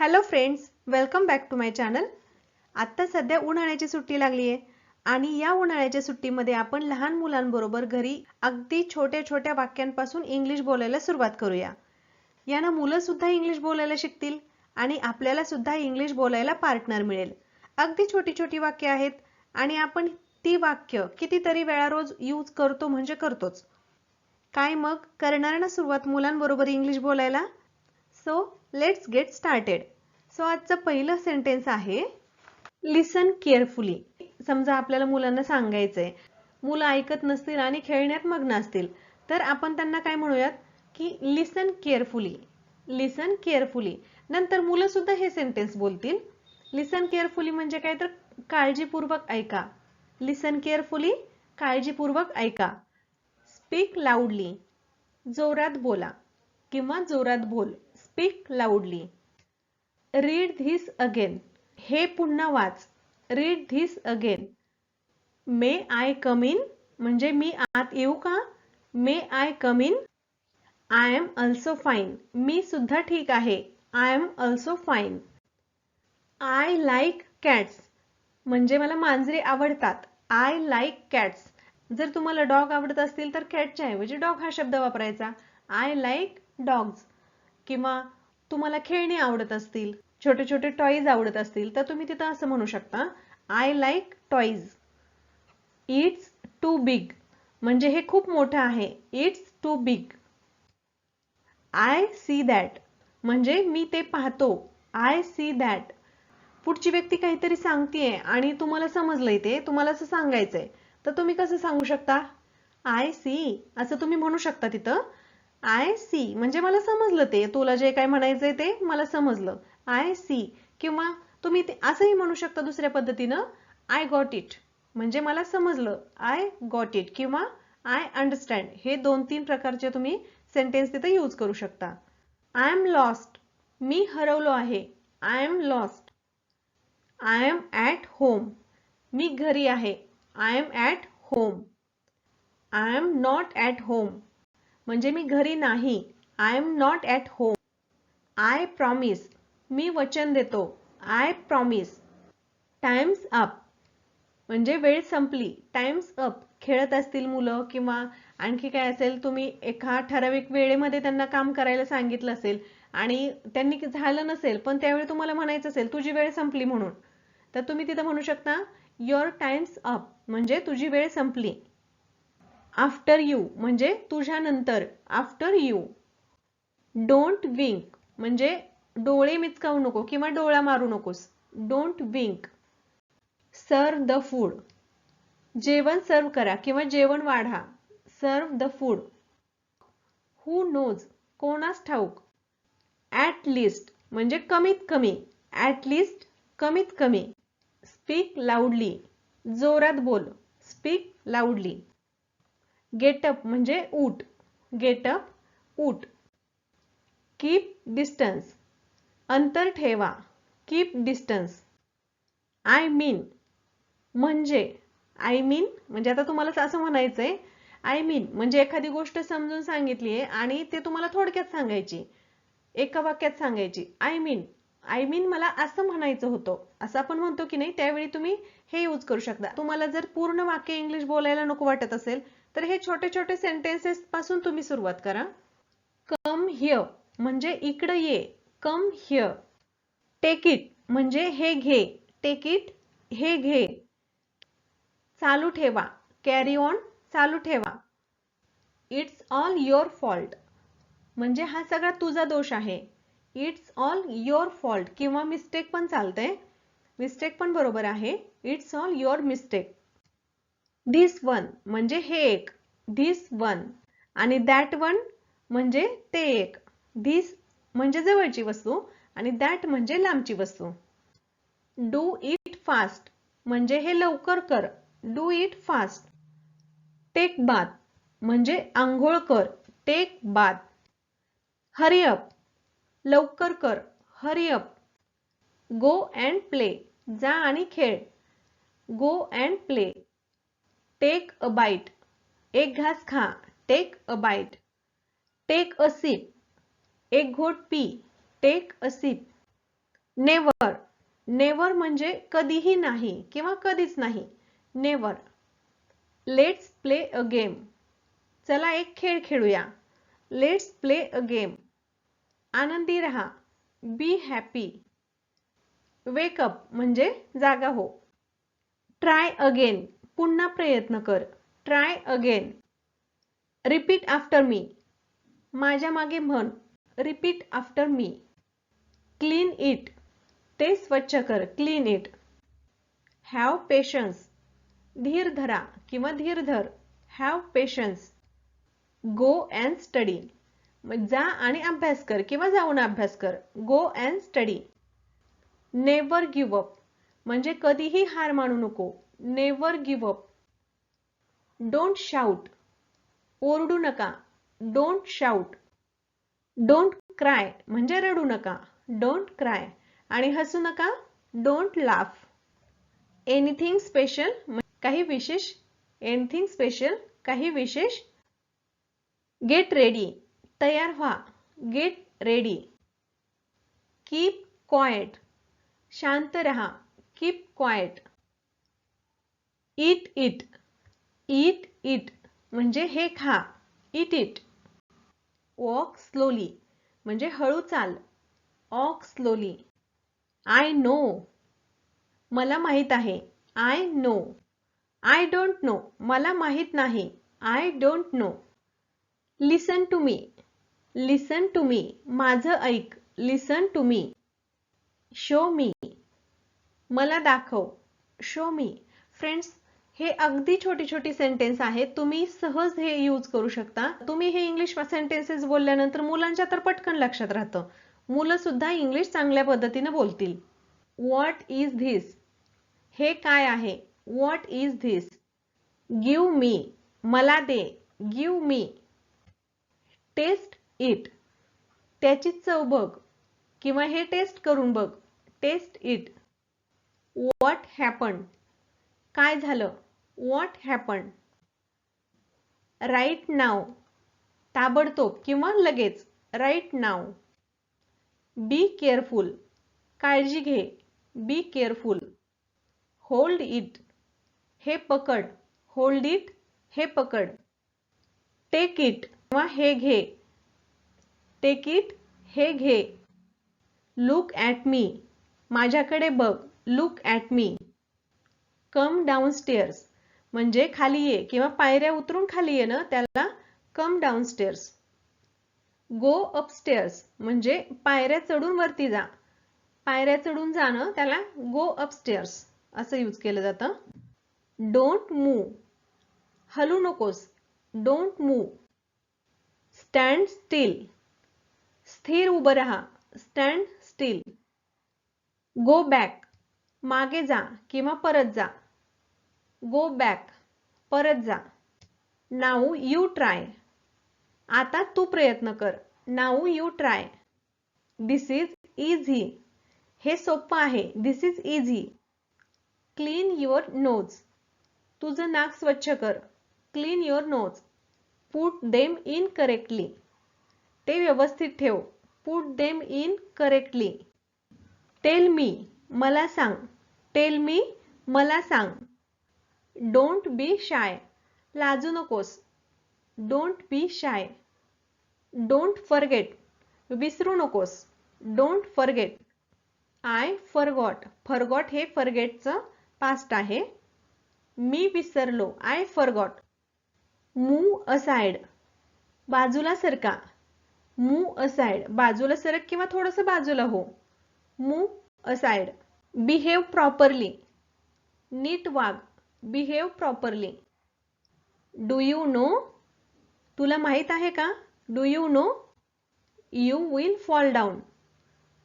Hello friends welcome back to my channel आत्ता सध्या उन्हाळ्याची सुट्टी लागली आहे आणि या उन्हाळ्याच्या सुट्टीमध्ये आपण लहान मुलांबरोबर घरी अगदी छोट्या छोट्या वाक्यांपासून इंग्लिश बोलायला सुरुवात करूया. यानं मुलं सुद्धा इंग्लिश बोलायला शिकतील आणि आपल्याला सुद्धा इंग्लिश बोलायला पार्टनर मिळेल. अगदी छोटी छोटी वाक्य आहेत आणि आपण ती वाक्य कितीतरी वेळा रोज यूज करतो म्हणजे करतोच. काय मग करणार ना सुरुवात मुलांबरोबर इंग्लिश बोलायला? So let's get started so आजचं पहिलं सेंटेन्स आहे लिसन केअरफुली समजा आपल्याला मुलांना सांगायचंय मुलं ऐकत नसतील आणि खेळण्यात मग्न असतील तर आपण त्यांना काय म्हणूयात? की लिसन केअरफुली लिसन केअरफुली नंतर मुलं सुद्धा हे सेंटेन्स बोलतील. लिसन केअरफुली म्हणजे काय? तर काळजीपूर्वक ऐका. लिसन केअरफुली काळजीपूर्वक ऐका. स्पीक लाऊडली जोरात बोला. किंवा जोरात बोल. Speak loudly read this again हे पुन्हा वाच. Read this again may I come in म्हणजे मी आत येऊ का? May I come in I am also fine मी सुद्धा ठीक आहे. I am also fine I like cats म्हणजे मला मांजरे आवडतात. आय लाईक कॅट्स जर तुम्हाला डॉग आवडत असतील तर कॅटच्या ऐवजी डॉग हा शब्द वापरायचा. आय लाईक डॉग्स किंवा तुम्हाला खेळणी आवडत असतील छोटे छोटे टॉईज आवडत असतील तर तुम्ही तिथं असं म्हणू शकता I like toys it's too big म्हणजे हे खूप मोठं आहे. It's too big I see that म्हणजे मी ते पाहतो. आय सी दॅट पुढची व्यक्ती काहीतरी सांगतेय आणि तुम्हाला समजलंय ते तुम्हाला असं सांगायचंय. तर तुम्ही कसं सांगू शकता? आय सी असं तुम्ही म्हणू शकता तिथं. आय सी म्हणजे मला समजलं ते. तुला जे काय म्हणायचंय ते मला समजलं. आय सी किंवा तुम्ही ते असंही म्हणू शकता दुसऱ्या पद्धतीनं आय गॉट इट म्हणजे मला समजलं. आय गॉट इट किंवा आय अंडरस्टँड हे दोन तीन प्रकारचे तुम्ही सेंटेन्स तिथे यूज करू शकता. आय एम लॉस्ट मी हरवलो आहे. I am lost I am at home मी घरी आहे. I am at home I am not at home म्हणजे मी घरी नाही. I am not at home I promise मी वचन देतो. आय प्रॉमिस टाइम्स अप म्हणजे वेळ संपली. टाइम्स अप खेळत असतील मुलं किंवा आणखी काय असेल तुम्ही एका ठराविक वेळेमध्ये त्यांना काम करायला सांगितलं असेल आणि त्यांनी झालं नसेल पण त्यावेळी तुम्हाला म्हणायचं असेल तुझी वेळ संपली म्हणून. तर तुम्ही तिथं म्हणू शकता युअर टाइम्स अप म्हणजे तुझी वेळ संपली. आफ्टर यू म्हणजे तुझ्यानंतर. After you. डोंट विंक म्हणजे डोळे मिचकावू नको किंवा डोळा मारू नकोस. Don't wink serve the food जेवण सर्व करा किंवा जेवण वाढा. Serve the food who knows कोणास ठाऊक. ॲट लिस्ट म्हणजे कमीत कमी. ॲट लिस्ट कमीत कमी. स्पीक लाऊडली जोरात बोल. स्पीक लाऊडली गेटअप म्हणजे ऊट. गेटअप ऊट. कीप डिस्टन्स अंतर ठेवा. कीप डिस्टन्स आय मीन म्हणजे. आय मीन म्हणजे आता तुम्हाला असं म्हणायचंय. आय मीन म्हणजे एखादी गोष्ट समजून सांगितली आहे आणि ते तुम्हाला थोडक्यात सांगायची. एका वाक्यात सांगायची. आय मीन आय मीन मला असं म्हणायचं होतं. असं आपण म्हणतो की नाही त्यावेळी तुम्ही हे यूज करू शकता. तुम्हाला जर पूर्ण वाक्य इंग्लिश बोलायला नको वाटत असेल तर हे छोटे छोटे सेंटेन्सेस पासून तुम्ही सुरुवात करा. कम हिअर म्हणजे इकडं ये. कम हिअर टेक इट म्हणजे हे घे. टेक इट हे घे. चालू ठेवा. कॅरी ऑन चालू ठेवा. इट्स ऑल युअर फॉल्ट म्हणजे हा सगळा तुझा दोष आहे. इट्स ऑल युअर फॉल्ट किंवा मिस्टेक पण चालतंय. मिस्टेक पण बरोबर आहे. It's all your mistake this one म्हणजे हे एक. धिस वन आणि दॅट वन म्हणजे ते एक. धिस म्हणजे जवळची वस्तू आणि दॅट म्हणजे लांबची वस्तू. डू इट फास्ट म्हणजे हे लवकर कर. Do it fast take bath म्हणजे आंघोळ कर. टेक बाथ हरी अप लवकर कर. Hurry up go and play जा आणि खेळ. Go and play take a bite एक घास खा. Take a bite take a sip एक घोट P. Take a sip never never म्हणजे कधीही नाही किंवा कधीच नाही. Never let's play a game चला एक खेळ खेळूया. लेट्स प्ले अ गेम आनंदी रहा. बी हॅपी वेकअप म्हणजे जागा हो. ट्राय अगेन पुन्हा प्रयत्न कर. Try again repeat after me माझ्या मागे म्हण. Repeat after me clean it ते स्वच्छ कर. क्लीन इट हॅव पेशन्स धीर धरा किंवा धीर धर. Have patience go and study जा आणि अभ्यास कर किंवा जाऊन अभ्यास कर. Go and study never give up म्हणजे कधीही हार मानू नको. Never give up don't shout ओरडू नका. डोंट शाऊट डोंट क्राय म्हणजे रडू नका. डोंट क्राय आणि हसू नका. डोंट लाफ एनिथिंग स्पेशल काही विशेष? एनिथिंग स्पेशल काही विशेष? गेट रेडी तयार व्हा. गेट रेडी कीप क्वायट शांत रहा. Keep quiet eat eat eat eat म्हणजे हे खा. इट इट वॉक स्लोली म्हणजे हळू चाल. ऑक स्लोली आय नो मला माहीत आहे. I know I don't know मला माहीत नाही. I don't know listen to me listen to me माझं ऐक. Listen to me show me मला दाखव. शो मी फ्रेंड्स हे अगदी छोटी छोटी सेंटेन्स आहेत. तुम्ही सहज हे यूज करू शकता. तुम्ही हे इंग्लिश सेंटेन्सेस बोलल्यानंतर मुलांच्या तर पटकन लक्षात राहतं. मुलं सुद्धा इंग्लिश चांगल्या पद्धतीने बोलतील. व्हॉट इज धिस हे काय आहे? What is this give me मला दे. गिव मी टेस्ट इट त्याची चव बघ. किंवा हे टेस्ट करून बघ. टेस्ट इट व्हॉट हॅपन काय झालं? वॉट हॅपन राईट नाव ताबडतोब किंवा लगेच. राईट नाव बी केअरफुल काळजी घे. बी केअरफुल होल्ड इट हे पकड. होल्ड इट हे पकड. टेक इट किंवा हे घे. टेक इट हे घे. लुक ॲट मी माझ्याकडे बघ. Look at me come downstairs म्हणजे खाली ये किंवा पायऱ्या उतरून खाली ये ना त्याला कम डाऊन स्टेअर्स गो अपस्टेअर्स म्हणजे पायऱ्या चढून वरती जा. पायऱ्या चढून जाणं त्याला गो अपस्टेअर्स असं यूज केलं जातं. डोंट मूव हलू नकोस. डोंट मूव स्टँड स्टील स्थिर उभं राहा. स्टँड स्टील गो बॅक मागे जा किंवा परत जा. गो बॅक परत जा. नाऊ यू ट्राय आता तू प्रयत्न कर. Now you try this is easy हे सोपं आहे. This is easy clean your nose तुझं नाक स्वच्छ कर. Clean your nose put them in correctly ते व्यवस्थित ठेव. Put them in correctly tell me मला सांग. टेल मी मला सांग. डोंट बी शाय लाजू नकोस. Don't be shy don't forget विसरू नकोस. Don't forget I forgot forgot हे फरगेटचं पास्ट आहे. मी विसरलो. आय फरगॉट मूव असाइड बाजूला सरका. मूव असाइड बाजूला सरक किंवा थोडंसं बाजूला हो. मूव असाइड बिहेव प्रॉपरली नीट वाघ behave properly do you know तुला माहीत आहे का? Do you know you will fall down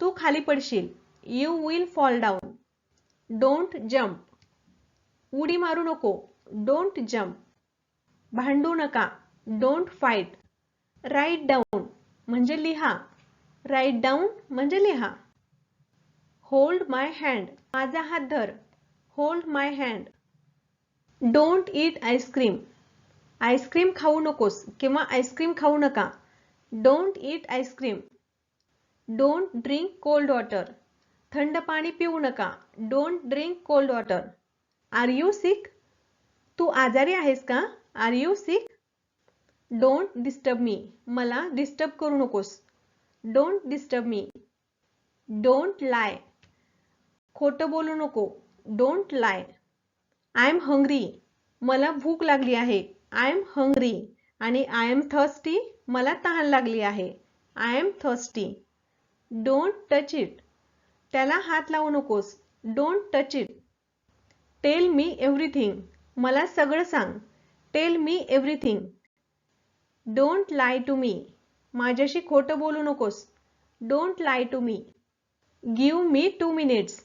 तू खाली पडशील. You will fall down don't jump उडी मारू नको. डोंट जम्प भांडू नका. डोंट फाईट राईट डाऊन म्हणजे लिहा. राईट डाऊन म्हणजे लिहा. होल्ड माय हँड माझा हात धर. Hold my hand don't eat ice cream ice cream खाऊ नकोस किंवा आईस्क्रीम खाऊ नका. Don't eat ice cream don't drink cold water थंड पाणी पिऊ नका. Don't drink cold water are you sick तू आजारी आहेस का? Are you sick don't disturb me मला डिस्टर्ब करू नकोस. Don't disturb me don't lie खोटं बोलू नको. Don't lie I am hungry मला भूक लागली आहे. आय एम हंग्री आणि आय एम थर्स्टी मला तहान लागली आहे. I am thirsty don't touch it त्याला हात लावू नकोस. Don't touch it tell me everything मला सगळं सांग. Tell me everything don't lie to me माझ्याशी खोटं बोलू नकोस. Don't lie to me give me two minutes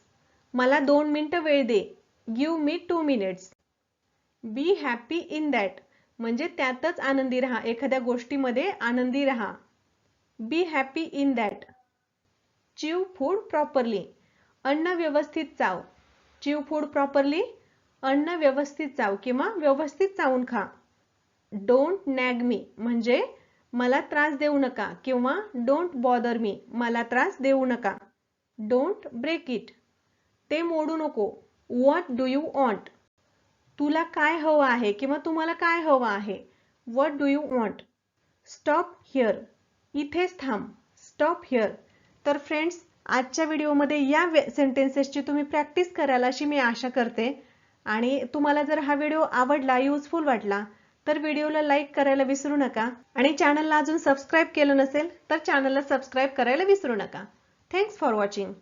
मला दोन मिनटं वेळ दे. Give me two minutes be happy in that म्हणजे त्यातच आनंदी राहा. एखाद्या गोष्टीमध्ये आनंदी राहा. Be happy in that chew food properly अन्न व्यवस्थित चाव. चिव फूड प्रॉपरली अन्न व्यवस्थित चाव किंवा व्यवस्थित चावून खा. डोंट नॅग मी म्हणजे मला त्रास देऊ नका किंवा डोंट बॉदर मी मला त्रास देऊ नका. डोंट ब्रेक इट ते मोडू नको. वॉट डू यू वॉन्ट तुला काय हवं आहे किंवा तुम्हाला काय हवं आहे? What do you want stop here इथेच थांब. स्टॉप हिअर तर फ्रेंड्स आजच्या व्हिडिओमध्ये या सेंटेन्सेसची तुम्ही प्रॅक्टिस कराल अशी मी आशा करते. आणि तुम्हाला जर हा व्हिडिओ आवडला युजफुल वाटला तर व्हिडिओला लाईक करायला विसरू नका. आणि चॅनलला अजून सबस्क्राईब केलं नसेल तर चॅनलला सबस्क्राईब करायला विसरू नका. Thanks for watching